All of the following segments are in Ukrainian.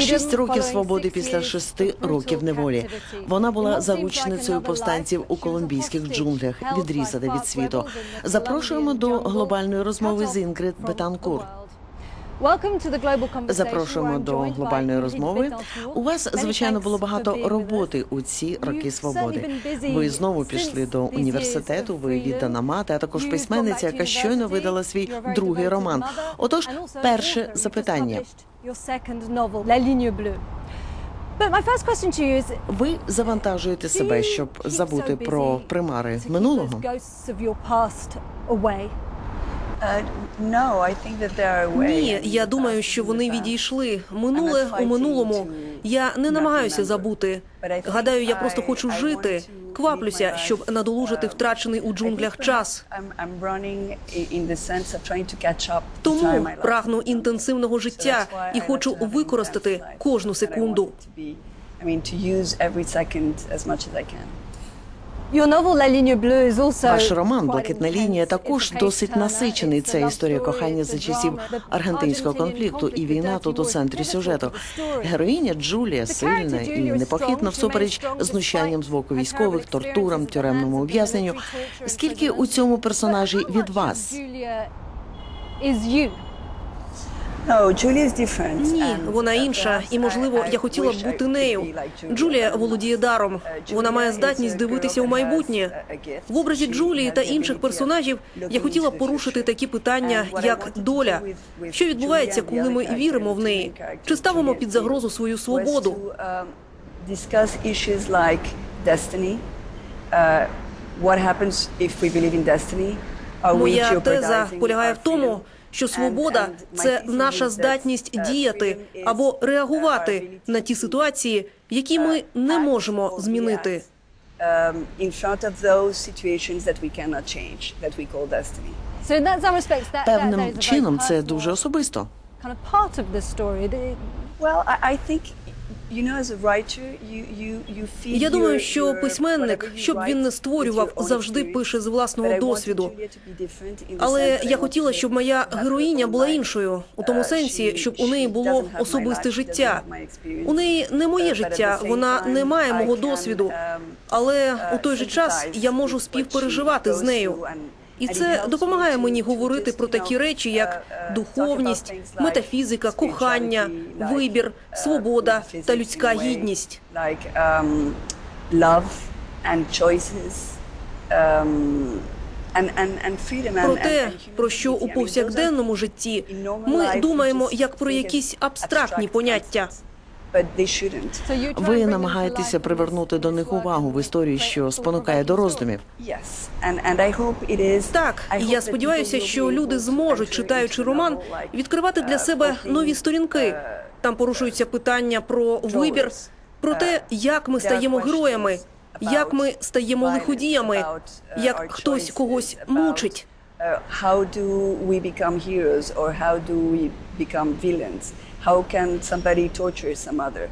Шість років свободи після шести років неволі. Вона була заручницею повстанців у колумбійських джунглях, відрізана від світу. Запрошуємо до глобальної розмови з Інгрид Бетанкур. Запрошуємо до глобальної розмови. У вас звичайно було багато роботи у ці роки свободи. Ви знову пішли до університету. Ви віддана мати, а також письменниця, яка щойно видала свій другий роман. Отож, перше запитання. Ви завантажуєте себе, щоб забути про примари минулого? Ні, я думаю, що вони відійшли. Минуле у минулому. Я не намагаюся забути. Гадаю, я просто хочу жити. Кваплюся, щоб надолужити втрачений у джунглях час. Тому прагну інтенсивного життя і хочу використати кожну секунду. Ваш роман Блакитна лінія також досить насичений. Це історія кохання за часів аргентинського конфлікту, і війна тут у центрі сюжету. Героїня Джулія сильна і непохитна всупереч знущанням з боку військових, тортурам, тюремному ув'язненню. Скільки у цьому персонажі від вас? Ні, вона інша, і можливо, я хотіла б бути нею. Джулія володіє даром. Вона має здатність дивитися у майбутнє. В образі Джулії та інших персонажів я хотіла б порушити такі питання, як доля. Що відбувається, коли ми віримо в неї? Чи ставимо під загрозу свою свободу? destiny. Uh, Моя теза полягає в тому? Що свобода це наша здатність діяти або реагувати на ті ситуації, які ми не можемо змінити. Певним чином це дуже особисто. Я думаю, що письменник, щоб він не створював, завжди пише з власного досвіду. Але я хотіла, щоб моя героїня була іншою у тому Uh, сенсі, щоб у неї було особисте життя. У неї не моє Uh, життя, вона не має мого досвіду. um, Але uh, у той же час я можу співпереживати з нею. І це допомагає мені говорити про такі речі, uh, як uh, духовність, метафізика, кохання, вибір, uh, свобода та людська гідність. Um. Um, Про те, про що у повсякденному житті ми думаємо як про якісь абстрактні поняття. Ви намагаєтеся привернути до них увагу в історії, що спонукає до роздумів. Yes. And, and I hope it is, Так, і я сподіваюся, що люди зможуть, читаючи роман, відкривати для uh, себе нові сторінки. uh, Там порушуються питання про вибір, про те, Uh, як ми стаємо героями, як ми стаємо лиходіями, uh, як хтось когось мучить. uh, how do we become heroes or how do we become villains? How can somebody torture some other?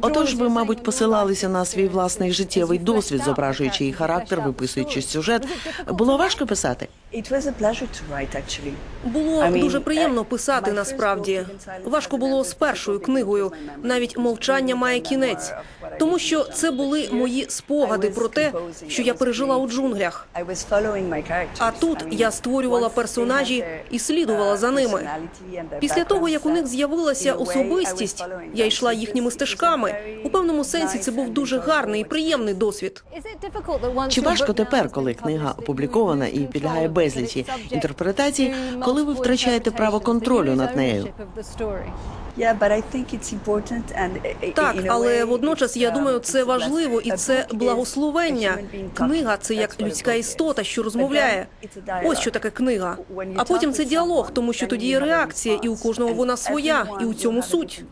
Отож, ви, мабуть, посилалися на свій власний життєвий досвід, зображуючи її характер, виписуючи сюжет. Було важко писати. It was a pleasure to write, actually. Було дуже приємно uh, писати насправді. Важко було з першою книгою. Навіть мовчання має кінець, тому що це були мої спогади про те, що я пережила у джунглях. А тут я створювала персонажі і слідувала uh, за ними. Після того, як у них background з'явилася особистість, я йшла їхніми стежками. У певному сенсі це був дуже гарний і приємний досвід. Чи важко тепер, коли книга опублікована і підлягає безлічі інтерпретацій, коли ви втрачаєте право контролю над нею? Yeah, but I think it's important and, uh, Так, але водночас it's, я um, думаю, it's це a важливо і це благословення. Книга це як людська істота, що розмовляє. then it's a dialogue. Ось що таке книга. А потім це діалог, тому що тоді є реакція, і у кожного вона своя, і у цьому суть.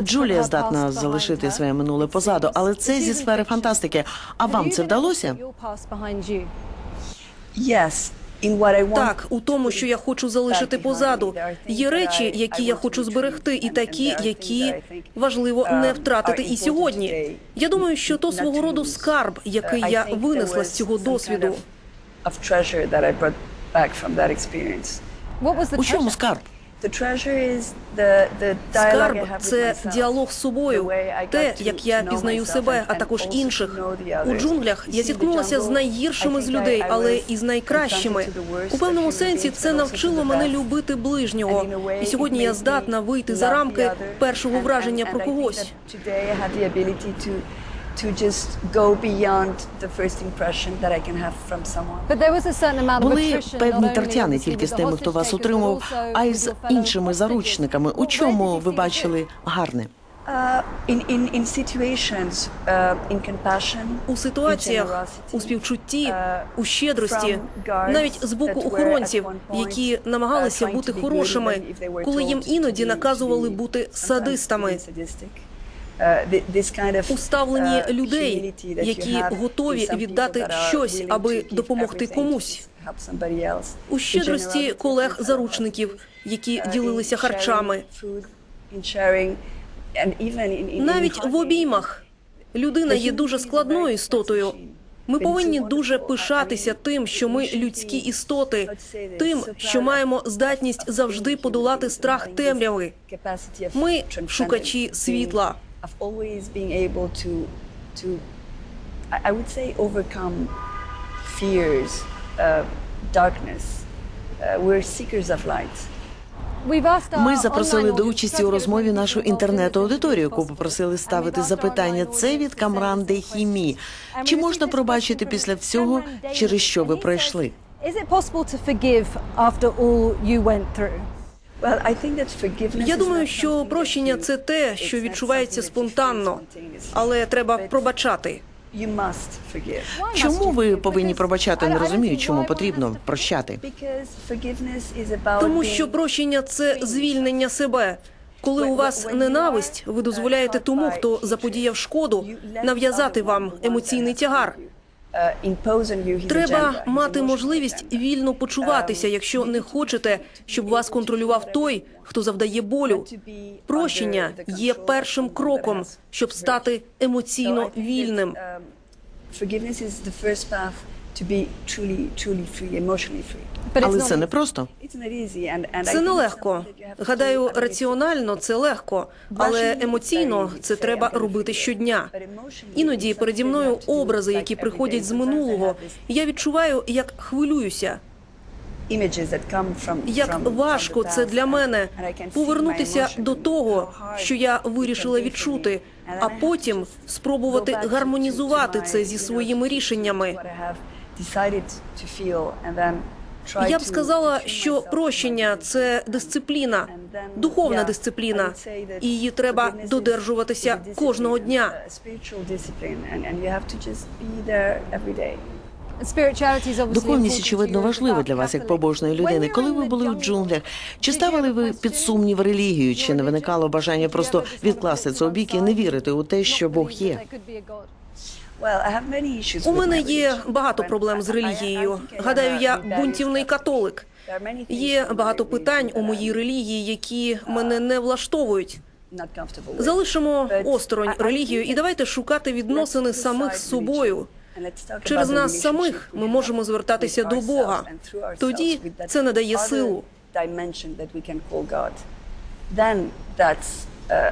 Джулія здатна залишити своє минуле позаду, але це зі сфери фантастики. А вам це вдалося? Так, у тому, що я хочу залишити позаду. Є речі, які я хочу зберегти, і такі, які важливо не втратити і сьогодні. Я думаю, що то свого роду скарб, який я винесла з цього досвіду. У чому скарб? Скарб це діалог з собою, те, як я пізнаю себе, а також інших. У джунглях я зіткнулася з найгіршими з людей, але і з найкращими. У певному сенсі це навчило мене любити ближнього. І сьогодні я здатна вийти за рамки першого враження про когось. To just go beyond the first impression that I can have from someone. But there was a certain amount of Були attrition, певні not only тертяни obviously тільки with з the тими, хто вас hostage takers, утримував, but also а й with з іншими заручниками. У чому did you ви see бачили гарне? Uh, in, in, in situations, uh, in compassion, У ситуаціях, у співчутті, uh, у щедрості, навіть з боку охоронців, які uh, намагалися бути хорошими, коли їм іноді наказували бути садистами. Even sadistic. Uh, thi- this kind of, у ставленні uh, людей, які готові віддати щось, аби допомогти комусь. У щедрості колег-заручників, які uh, ділилися харчами. Навіть в обіймах людина є дуже складною істотою. Ми повинні дуже пишатися тим, що ми людські істоти, тим, що маємо здатність завжди подолати страх темряви. Ми шукачі світла. Of always being able to, to, I would say, overcome fears, uh, darkness. Uh, we're seekers of light. We've asked our Ми запросили online до audience участі to у розмові нашу інтернет-аудиторію, яку попросили ставити запитання. Це від Камран send де some Хімі. questions. Чи можна пробачити після всього, через що ви пройшли? Я думаю, що прощення you- це те, що відчувається спонтанно, але треба пробачати. Чому you ви повинні пробачати? Не розумію, чому потрібно прощати. Тому що прощення це звільнення себе. Коли у вас ненависть, ви дозволяєте тому, хто заподіяв шкоду, нав'язати вам емоційний тягар. Треба мати можливість вільно почуватися, якщо не хочете, щоб вас контролював той, хто завдає болю. Прощення є першим кроком, щоб стати емоційно вільним. Forgiveness is the first path Але це не просто. It's not easy, and, and I Це нелегко. Гадаю, раціонально це легко, але емоційно це треба робити щодня. Іноді переді мною образи, які приходять з минулого. і Я відчуваю, як хвилююся. Як важко це для мене повернутися до того, що я вирішила відчути, а потім спробувати гармонізувати це зі своїми рішеннями. Я б сказала, що прощення це дисципліна, духовна дисципліна, would say that і її треба додержуватися is a discipline, кожного дня. a spiritual discipline, and, and you have to just be there every day. Spirituality is obviously Духовність, important очевидно, to you as важлива a для вас як побожної When людини. Коли in ви the були у jungle, джунглях, чи ставили ви під сумнів релігію? Чи не виникало religion? бажання просто відкласти це бік і не вірити у те, що Бог є? У мене є багато проблем з релігією. Гадаю, я бунтівний католик. Є багато питань у моїй релігії, які мене не влаштовують. Залишимо осторонь релігію і давайте шукати відносини самих з собою. Через нас самих ми можемо звертатися до Бога. Тоді це надає силу. uh.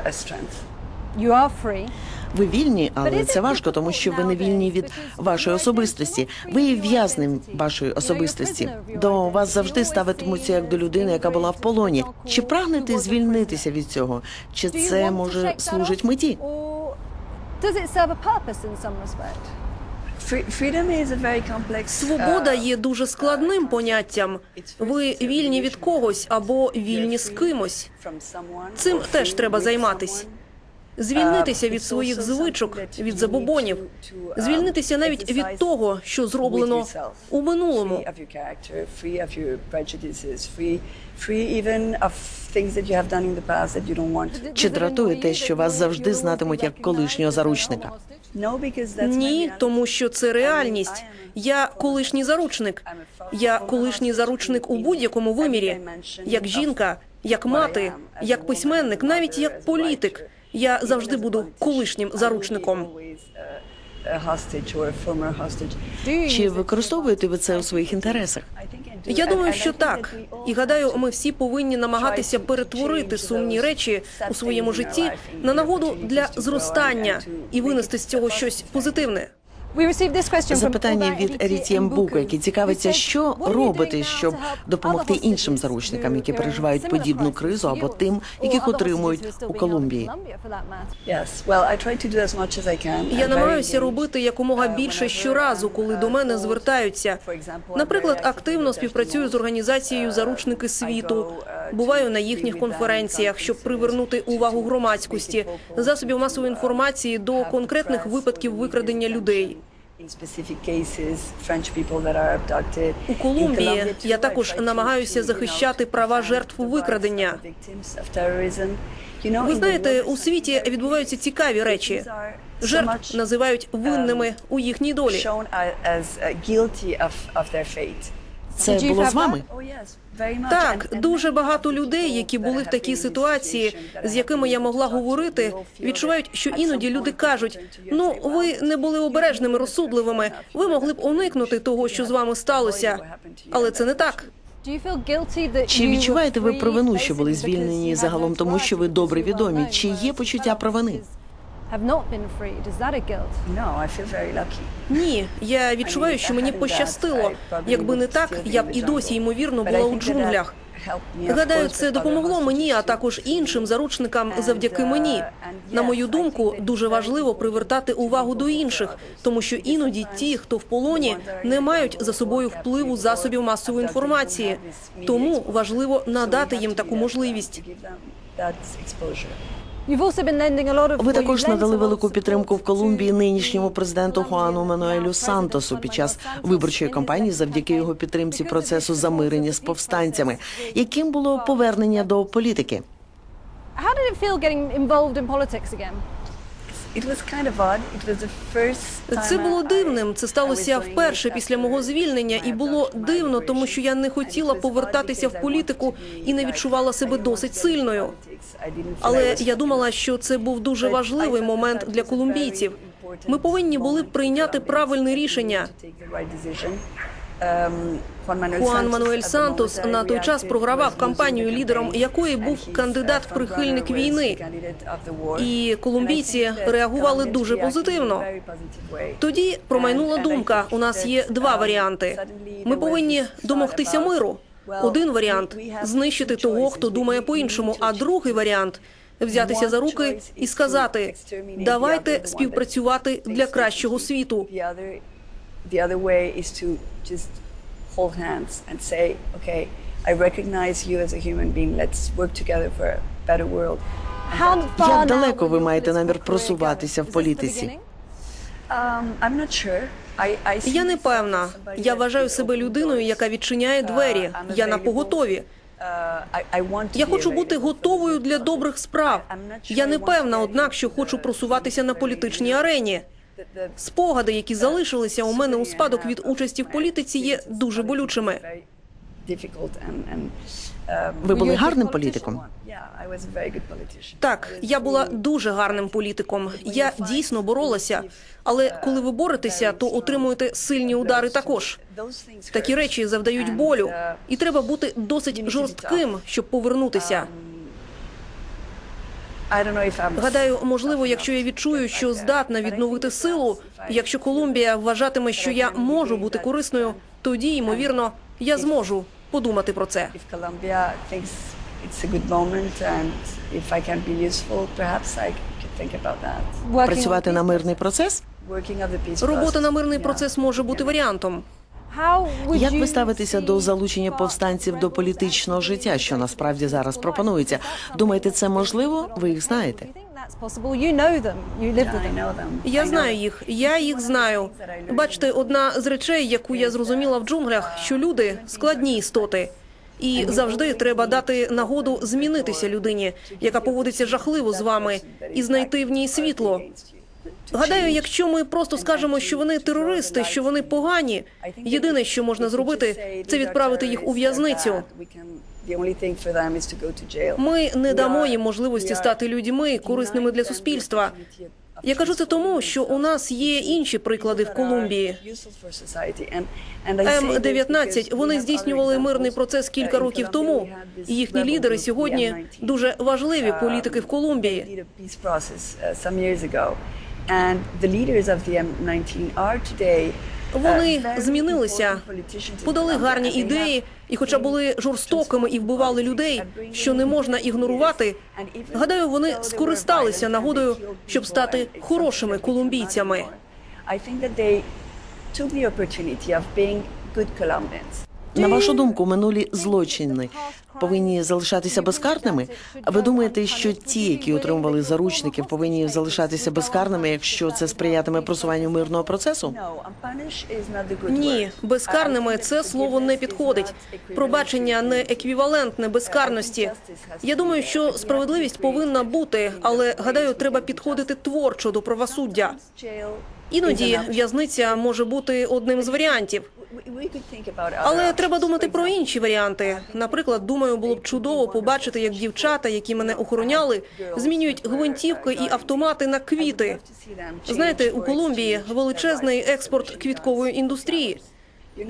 You are free. Ви вільні, але це важко, тому що ви не вільні від вашої особистості. Ви є в'язнем вашої особистості. До вас завжди ставитимуться як до людини, яка була в полоні. Чи прагнете звільнитися від цього? Чи це може служить меті? Uh, Свобода є дуже складним поняттям. Ви вільні від когось або вільні з кимось. Цим теж треба займатись. Звільнитися Uh, від своїх звичок, від забобонів, um, звільнитися навіть від того, що зроблено у минулому. Чи дратує те, що вас завжди знатимуть як колишнього заручника? Ні, тому що це реальність. Я колишній заручник. Я колишній заручник у будь-якому вимірі, як жінка, як мати, як письменник, навіть як політик. Я завжди буду колишнім заручником. Чи використовуєте ви це у своїх інтересах? Я думаю, що так. І гадаю, ми всі повинні намагатися перетворити сумні речі у своєму житті на нагоду для зростання і винести з цього щось позитивне. We received this Запитання від Еріті Мбука, який цікавиться, що "What are you робити, щоб допомогти іншим заручникам, які переживають подібну кризу, або тим, яких still у being held in Колумбії. Colombia, for that matter? Yes, well, I try to do as much as I can. Я намагаюся робити якомога Uh, більше щоразу, коли uh, до мене звертаються. Наприклад, активно співпрацюю з організацією Uh, Заручники світу. Буваю на їхніх конференціях, щоб привернути увагу громадськості, засобів масової інформації до конкретних випадків викрадення людей. У Колумбії я також намагаюся захищати права жертв викрадення. Ви знаєте, у світі відбуваються цікаві речі. Жертв називають винними у їхній долі. Uh. Це було з вами? Oh. Так, дуже багато людей, які були в такій ситуації, з якими я могла говорити, відчувають, що іноді люди кажуть: ну ви "Well, не були обережними, розсудливими. Ви могли б уникнути того, що з вами сталося. Але це не так. Чи відчуваєте ви провину, що були звільнені загалом тому, що ви добре відомі? Чи є почуття провини? Have not been freed. Is that a guilt? No, I feel very lucky. Ні, я відчуваю, що мені пощастило. Якби не так, я б і досі ймовірно була у джунглях. Гадаю, це допомогло мені, а також іншим заручникам завдяки мені. На мою думку, дуже важливо привертати увагу до інших, тому що іноді ті, хто в полоні, не мають за собою впливу засобів масової інформації. Тому важливо надати їм таку можливість. You've also been lending a lot of- Ви також надали велику підтримку в Колумбії нинішньому президенту Хуану Мануелю Сантосу під час виборчої кампанії завдяки його підтримці процесу замирення з повстанцями. Яким було повернення до політики? Це було дивним. Це сталося вперше після мого звільнення, і було дивно, тому що я не хотіла повертатися в політику і не відчувала себе досить сильною. Але я думала, що це був дуже важливий момент для колумбійців. Ми повинні були б прийняти правильне рішення. Хуан Мануель Сантос на той час програвав кампанію, лідером якої був кандидат прихильник війни. І колумбійці реагували дуже позитивно. Тоді промайнула думка: у нас є два варіанти. Ми повинні домогтися миру. Один варіант знищити того, хто думає по-іншому. А другий варіант взятися за руки і сказати: давайте співпрацювати для кращого світу. Як далеко ви маєте намір просуватися в політиці? Я не певна. Я вважаю себе людиною, яка відчиняє двері. Uh, Я на поготові. Uh, Я хочу бути готовою для добрих справ. Я не певна, однак, що хочу просуватися на політичній арені. Спогади, які залишилися у мене у спадок від участі в політиці, є дуже болючими. Um, Ви були гарним політиком? Так, я була дуже гарним політиком. Я дійсно боролася. Але коли ви боретеся, то отримуєте сильні удари також. Такі речі завдають болю, і треба бути досить жорстким, щоб повернутися. Гадаю, можливо, якщо я відчую, що здатна відновити силу, якщо Колумбія вважатиме, що я можу бути корисною, тоді ймовірно я зможу подумати про це. Працювати на мирний процес? Робота на мирний процес може бути варіантом. Як ви ставитеся до залучення повстанців до політичного життя, що насправді зараз пропонується? Думаєте, це можливо? Ви їх знаєте? Do you think that's possible? You know them. You live Yeah, with I them. know them. Я знаю їх, я їх знаю. Бачите, одна з речей, яку я зрозуміла в джунглях, що люди складні істоти. І завжди треба дати нагоду змінитися людині, яка поводиться жахливо з вами, і знайти в ній світло. Гадаю, якщо ми просто скажемо, що вони терористи, що вони погані, єдине, що можна зробити, це відправити їх у в'язницю. Ми не дамо їм можливості стати людьми, корисними для суспільства. Я кажу це тому, що у нас є інші приклади в Колумбії. М-19, вони здійснювали мирний процес кілька років тому. І їхні лідери сьогодні дуже важливі політики в Колумбії. Вони змінилися, подали гарні ідеї, і, хоча були жорстокими і вбивали людей, що не можна ігнорувати. Гадаю, вони скористалися нагодою, щоб стати хорошими колумбійцями. На вашу думку, минулі злочини повинні залишатися безкарними? Ви думаєте, що ті, які отримували заручників, повинні залишатися безкарними, якщо це сприятиме просуванню мирного процесу? Ні, безкарними це слово не підходить. Пробачення не еквівалентне безкарності. Я думаю, що справедливість повинна бути, але гадаю, треба підходити творчо до правосуддя. Іноді в'язниця може бути одним з варіантів. Але треба думати про інші варіанти. Наприклад, думаю, було б чудово побачити, як дівчата, які мене охороняли, змінюють гвинтівки і автомати на квіти. Знаєте, у Колумбії величезний експорт квіткової індустрії.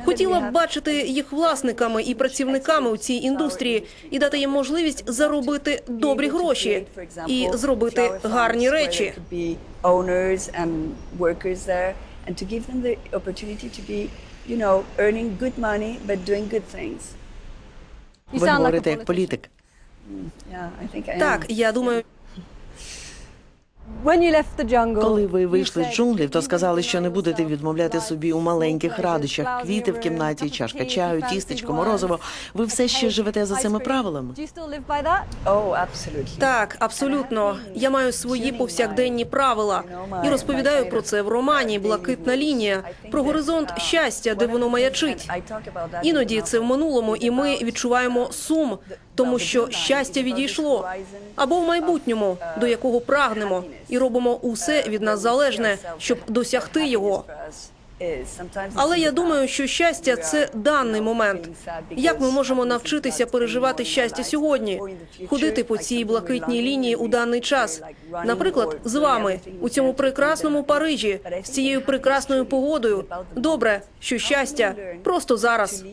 Хотіла б бачити їх власниками і працівниками у цій індустрії і дати їм можливість заробити добрі гроші і зробити гарні речі. You know, earning good money, but doing good things. You Ви sound like a говорите як politician. політик. Yeah, I think I am. Так, я думаю, Коли ви вийшли з джунглів, то сказали, що не будете відмовляти собі у маленьких радощах, квіти в кімнаті, чашка чаю, тістечко, морозиво. Ви все ще живете за цими правилами. Do you still live by that? Oh, absolutely. Так, абсолютно. Я маю свої повсякденні правила і розповідаю про це в романі Блакитна лінія про горизонт щастя, де воно маячить. Іноді це в минулому, і ми відчуваємо сум, тому що щастя відійшло або в майбутньому, до якого прагнемо, і робимо усе від нас залежне, щоб досягти його. Але я думаю, що щастя це даний момент. Як ми можемо навчитися переживати щастя сьогодні, ходити по цій блакитній лінії у даний час? Наприклад, з вами у цьому прекрасному Парижі з цією прекрасною погодою. Добре, що щастя просто зараз.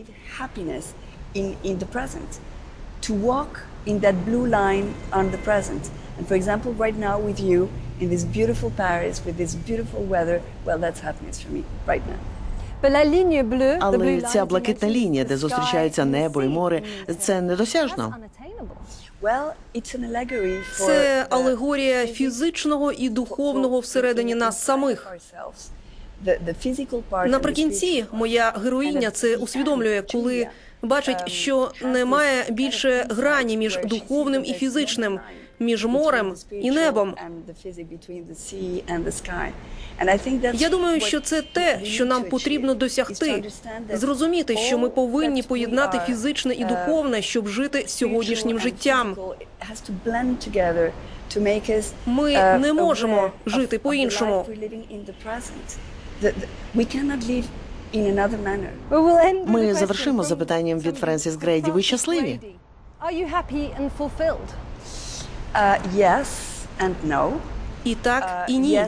To walk in that blue line on the present. And for example, right now with you in this beautiful Paris with this beautiful weather, well, that's happiness for me right now. Але ця блакитна лінія, де зустрічаються небо і море, це недосяжно. That's unattainable. Well, it's an allegory for Це алегорія фізичного і духовного всередині нас самих. Наприкінці моя героїня це усвідомлює, коли бачить, що немає більше грані між духовним і фізичним, між морем і небом. Я думаю, що це те, що нам потрібно досягти. Зрозуміти, що ми повинні поєднати фізичне і духовне, щоб жити сьогоднішнім життям. Ми не можемо жити по-іншому. Well, we'll end with a Ми question завершимо запитанням від Френсіс Грейді. Ви щасливі? Grady. Are you happy and fulfilled? Uh, yes and no. І так, Uh, і ні.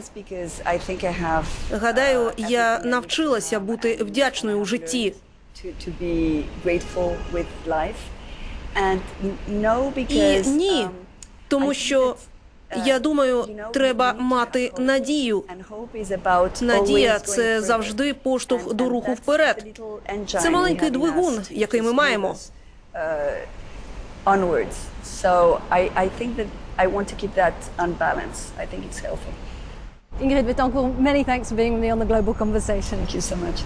Гадаю, uh, я навчилася бути вдячною у житті. І ні, um, тому що uh, я думаю, треба мати надію. Надія це завжди поштовх до руху вперед. Це маленький двигун, який ми маємо. uh, onwards. So I, I think that I want to keep that unbalanced. I think it's healthy. Ingrid Betancourt, many thanks for being with me on the Global Conversation. Thank you so much.